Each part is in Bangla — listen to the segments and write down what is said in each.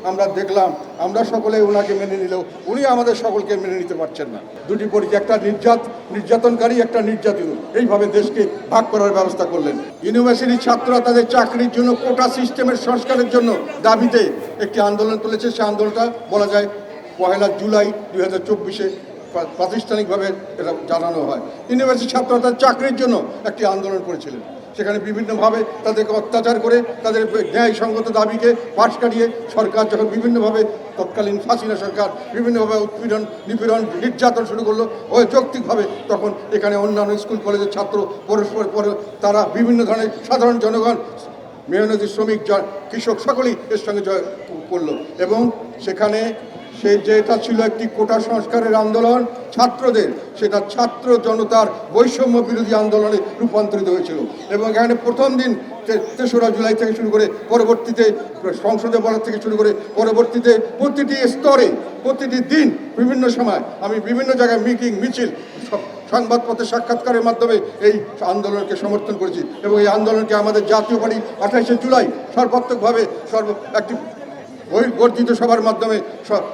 আমরা দেখলাম, আমরা সকলে ওনাকে মেনে নিলেও উনি আমাদের সকলকে মেনে নিতে পারছেন না। দুটি পরিচয় একটা নির্যাত, নির্যাতনকারী, একটা নির্যাতিত। এইভাবে দেশকে ভাগ করার ব্যবস্থা করলেন। ইউনিভার্সিটির ছাত্ররা তাদের চাকরির জন্য কোটা সিস্টেমের সংস্কারের জন্য দাবিতে একটি আন্দোলন তুলেছে। সেই আন্দোলনটা বলা যায় পহেলা জুলাই দুই হাজার চব্বিশে প্রাতিষ্ঠানিকভাবে এটা জানানো হয়। ইউনিভার্সিটির ছাত্ররা তাদের চাকরির জন্য একটি আন্দোলন করেছিলেন। সেখানে বিভিন্নভাবে তাদেরকে অত্যাচার করে তাদের ন্যায়সঙ্গত দাবিকে পাশ কাটিয়ে সরকার যখন বিভিন্নভাবে তৎকালীন হাসিনা সরকার বিভিন্নভাবে উৎপীড়ন, নিপীড়ন, নির্যাতন শুরু করল ও যৌক্তিকভাবে তখন এখানে অন্যান্য স্কুল, কলেজের ছাত্র, পরস্পর, পরে তারা বিভিন্ন ধরনের সাধারণ জনগণ, মেহনতি শ্রমিক কৃষক সকলেই এর সঙ্গে জয় করল। এবং সেখানে সে যেটা ছিল একটি কোটা সংস্কারের আন্দোলন ছাত্রদের, সেটা ছাত্র জনতার বৈষম্য বিরোধী আন্দোলনে রূপান্তরিত হয়েছিল। এবং এখানে প্রথম দিন তেসরা জুলাই থেকে শুরু করে পরবর্তীতে, সংসদে বলার থেকে শুরু করে পরবর্তীতে প্রতিটি স্তরে, প্রতিটি দিন বিভিন্ন সময় আমি বিভিন্ন জায়গায় মিটিং, মিছিল, সব সংবাদপত্রের সাক্ষাৎকারের মাধ্যমে এই আন্দোলনকে সমর্থন করেছি। এবং এই আন্দোলনকে আমাদের জাতীয় পার্টি আঠাইশে জুলাই সর্বাত্মকভাবে সর্ব, একটি ওই বর্ধিত সভার মাধ্যমে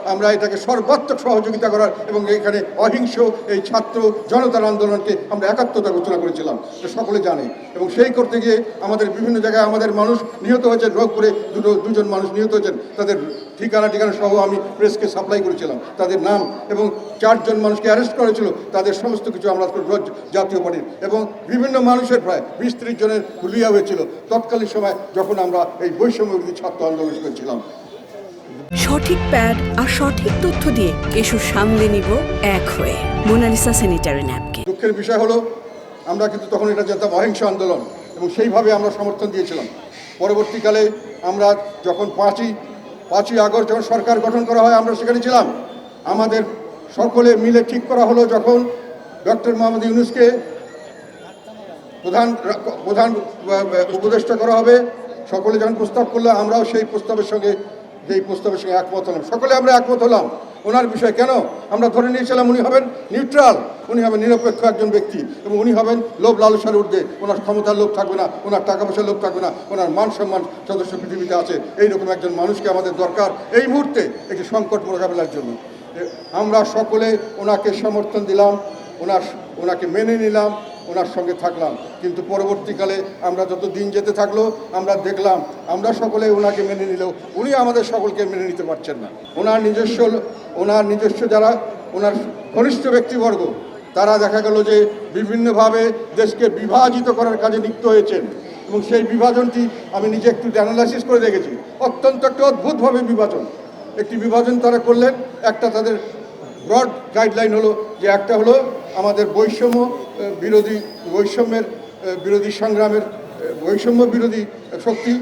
আমরা এটাকে সর্বাত্মক সহযোগিতা করার এবং এখানে অহিংস এই ছাত্র জনতার আন্দোলনকে আমরা একাত্মতা ঘোষণা করেছিলাম। সকলে জানে। এবং সেই করতে গিয়ে আমাদের বিভিন্ন জায়গায় আমাদের মানুষ নিহত হয়েছেন। রোগপুরে দুটো, দুজন মানুষ নিহত হয়েছেন। তাদের ঠিকানা ঠিকানা সহ আমি প্রেসকে সাপ্লাই করেছিলাম। তাদের নাম এবং চারজন মানুষকে অ্যারেস্ট করেছিল তাদের সমস্ত কিছু আমরা রোজ জাতীয় পার্টির এবং বিভিন্ন মানুষের প্রায় বিশ জনের হুলিয়া হয়েছিল। তৎকালীন সময় যখন আমরা এই বৈষম্য ছাত্র আন্দোলন করেছিলাম। সঠিক প্যাড আর সঠিক তথ্য দিয়ে কেশুর সামলে নিব এক হয়ে। মোনালিসা স্যানিটারি ন্যাপকিন দুঃখের বিষয় হলো, আমরা কিন্তু তখন এটা যেতাম অহিংস আন্দোলন এবং সেইভাবে আমরা সমর্থন দিয়েছিলাম। পরবর্তীকালে আমরা যখন পাঁচই পাঁচই আগস্ট যখন সরকার গঠন করা হয়, আমরা সেখানে ছিলাম। আমাদের সকলে মিলে ঠিক করা হলো যখন ডক্টর মোহাম্মদ ইউনুসকে প্রধান প্রধান উপদেষ্টা করা হবে। সকলে যখন প্রস্তাব করল, আমরাও সেই প্রস্তাবের সঙ্গে যেই প্রস্তাবের সঙ্গে একমত হলাম। সকলে আমরা একমত হলাম। ওনার বিষয় কেন? আমরা ধরে নিয়েছিলাম উনি হবেন নিউট্রাল উনি হবেন নিরপেক্ষ একজন ব্যক্তি এবং উনি হবেন লোভ লালসার ঊর্ধ্বে। ওনার ক্ষমতার লোভ থাকবে না, ওনার টাকা পয়সার লোভ থাকবে না, ওনার মান সম্মান সদস্য পৃথিবীতে আছে। এইরকম একজন মানুষকে আমাদের দরকার এই মুহূর্তে একটি সংকট মোকাবেলার জন্য। আমরা সকলে ওনাকে সমর্থন দিলাম, ওনার, ওনাকে মেনে নিলাম ওনার সঙ্গে থাকলাম। কিন্তু পরবর্তীকালে আমরা যত দিন যেতে থাকল, আমরা দেখলাম, আমরা সকলে ওনাকে মেনে নিলেও উনি আমাদের সকলকে মেনে নিতে পারছেন না। ওনার নিজস্ব ওনার নিজস্ব যারা, ওনার ঘনিষ্ঠ ব্যক্তিবর্গ, তারা দেখা গেল যে বিভিন্নভাবে দেশকে বিভাজিত করার কাজে লিপ্ত হয়েছেন। এবং সেই বিভাজনটি আমি নিজে একটু অ্যানালাইসিস করে দেখেছি। অত্যন্ত একটা অদ্ভুতভাবে বিভাজন। একটি বিভাজন তারা করলেন, একটা তাদের ব্রড গাইডলাইন হলো যে একটা হলো আমাদের বৈষম্য বিরোধী বৈষম্যের বিরোধী সংগ্রামের বৈষম্য বিরোধী শক্তি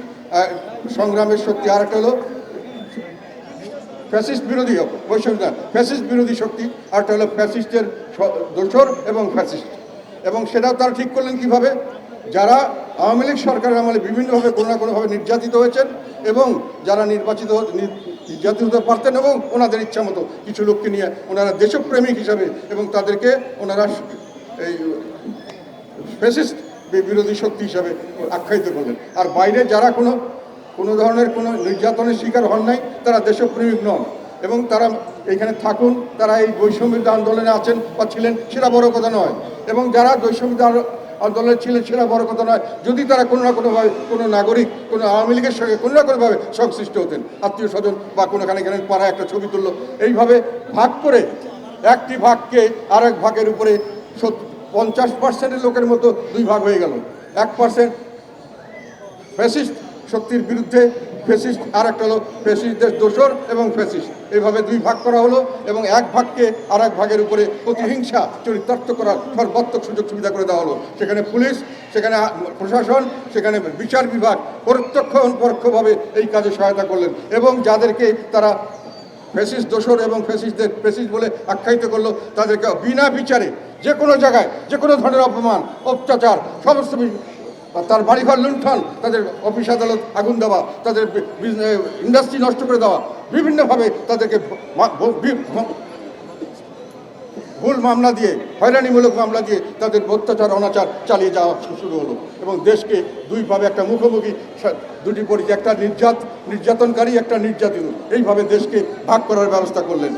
সংগ্রামের শক্তি আর একটা হলো ফ্যাসিস্ট বিরোধী বৈষম্য ফ্যাসিস্ট বিরোধী শক্তি আরটা হলো ফ্যাসিস্টের দোসর এবং ফ্যাসিস্ট। এবং সেটাও তারা ঠিক করলেন কীভাবে? যারা আওয়ামী লীগ সরকারের আমলে বিভিন্নভাবে কোনো না কোনোভাবে নির্যাতিত হয়েছেন এবং যারা নির্বাচিত নির্যাতিত হতে পারতেন এবং ওনাদের ইচ্ছা মতো কিছু লোককে নিয়ে ওনারা দেশপ্রেমিক হিসাবে এবং তাদেরকে ওনারা এই ফেসিস্ট বিরোধী শক্তি হিসাবে আখ্যায়িত করলেন। আর বাইরে যারা কোনো কোনো ধরনের কোনো নির্যাতনের শিকার হন নাই, তারা দেশপ্রেমিক নন। এবং তারা এখানে থাকুন, তারা এই বৈষম্যিক আন্দোলনে আছেন বা ছিলেন, সেটা বড় কথা নয়। এবং যারা বৈষম্যিক আন্দোলনে ছেলে সেটা বড় কথা নয়, যদি তারা কোনো না কোনোভাবে কোনো নাগরিক, কোনো আওয়ামী লীগের সঙ্গে কোনো না কোনোভাবে সংশ্লিষ্ট হতেন, আত্মীয় স্বজন বা কোনোখানে গেলেন পাড়ায় একটা ছবি তুললো, এইভাবে ভাগ করে একটি ভাগকে আর এক ভাগের উপরে পঞ্চাশ পার্সেন্টের লোকের মতো দুই ভাগ হয়ে গেল। এক পার্সেন্ট ফ্যাসিস্ট শক্তির বিরুদ্ধে ফ্যাসিস্ট আর একটা হলো ফ্যাসিস্টদের দোসর এবং ফ্যাসিস্ট। এইভাবে দুই ভাগ করা হলো এবং এক ভাগকে আর এক ভাগের উপরে প্রতিহিংসা চরিতার্থ করার সর্বাত্মক সুযোগ সুবিধা করে দেওয়া হলো। সেখানে পুলিশ, সেখানে প্রশাসন, সেখানে বিচার বিভাগ প্রত্যক্ষ পরোক্ষভাবে এই কাজে সহায়তা করলেন এবং যাদেরকে তারা ফেসিস দোসর এবং ফেসিসদের ফেসিস বলে আখ্যায়িত করল, তাদেরকে বিনা বিচারে যে কোনো জায়গায় যে কোনো ধরনের অপমান, অত্যাচার, সমস্ত তার বাড়িঘর লুণ্ঠন, তাদের অফিস আদালত আগুন দেওয়া, তাদের ইন্ডাস্ট্রি নষ্ট করে দেওয়া, বিভিন্নভাবে তাদেরকে ভুল মামলা দিয়ে, হয়রানিমূলক মামলা দিয়ে তাদের অত্যাচার, অনাচার চালিয়ে যাওয়া শুরু হলো। এবং দেশকে দুইভাবে একটা মুখোমুখি দুটি পরিচয় একটা নির্যাত, নির্যাতনকারী, একটা নির্যাতিত। এইভাবে দেশকে ভাগ করার ব্যবস্থা করলেন।